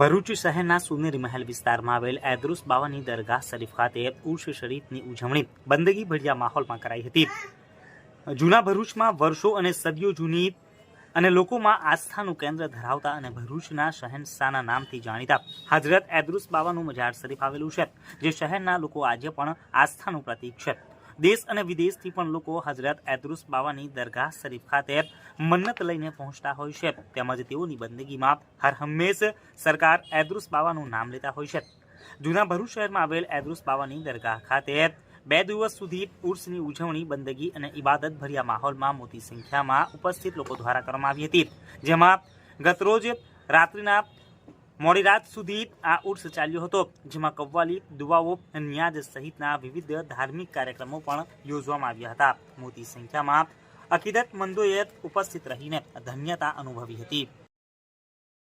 ભરૂચ શહેરના સુનેરી મહેલ વિસ્તારમાં આવેલ એદરુસ બાવાની દરગાહ શરીફ ખાતે ઉર્ષ શરીફની ઉજવણી બંદગી ભર્યા માહોલમાં કરાઈ હતી. જૂના ભરૂચમાં વર્ષો અને સદીઓ જૂની અને લોકોમાં આસ્થાનું કેન્દ્ર ધરાવતા અને ભરૂચના શહેનશાહના નામથી જાણીતા હજરત એદરુસ બાવાનું મજાર શરીફ આવેલું છે, જે શહેરના લોકો આજે પણ આસ્થાનું પ્રતીક છે. દેશ અને વિદેશથી પણ લોકો હજરત એદરુસ બાવાની દરગાહ શરીફ ખાતે મન્નત લઈને પહોંચતા હોય છે. તેમજ તેઓની બંદગીમાં હર હંમેશ સરકાર એદરુસ બાવાનું નામ લેતા હોય છે. જૂના ભરૂચ શહેરમાં આવેલ એદરુસ બાવાની દરગાહ ખાતે બે દિવસ સુધી ઉર્સની ઉજવણી, બંદગી અને ઇબાદત ભર્યા માહોલમાં મોટી સંખ્યામાં ઉપસ્થિત લોકો દ્વારા કરવામાં આવી હતી. જેમાં ગતરોજ રાત્રિના મોડી રાત સુધી આ ઉર્સ ચાલ્યો હતો, જેમાં કવ્વાલી, દુવાઓ ન્યાજ સહિતના વિવિધ ધાર્મિક કાર્યક્રમો પણ યોજવામાં આવ્યા હતા. મોટી સંખ્યામાં અકીદતમંદોએ ઉપસ્થિત રહીને ધન્યતા અનુભવી હતી.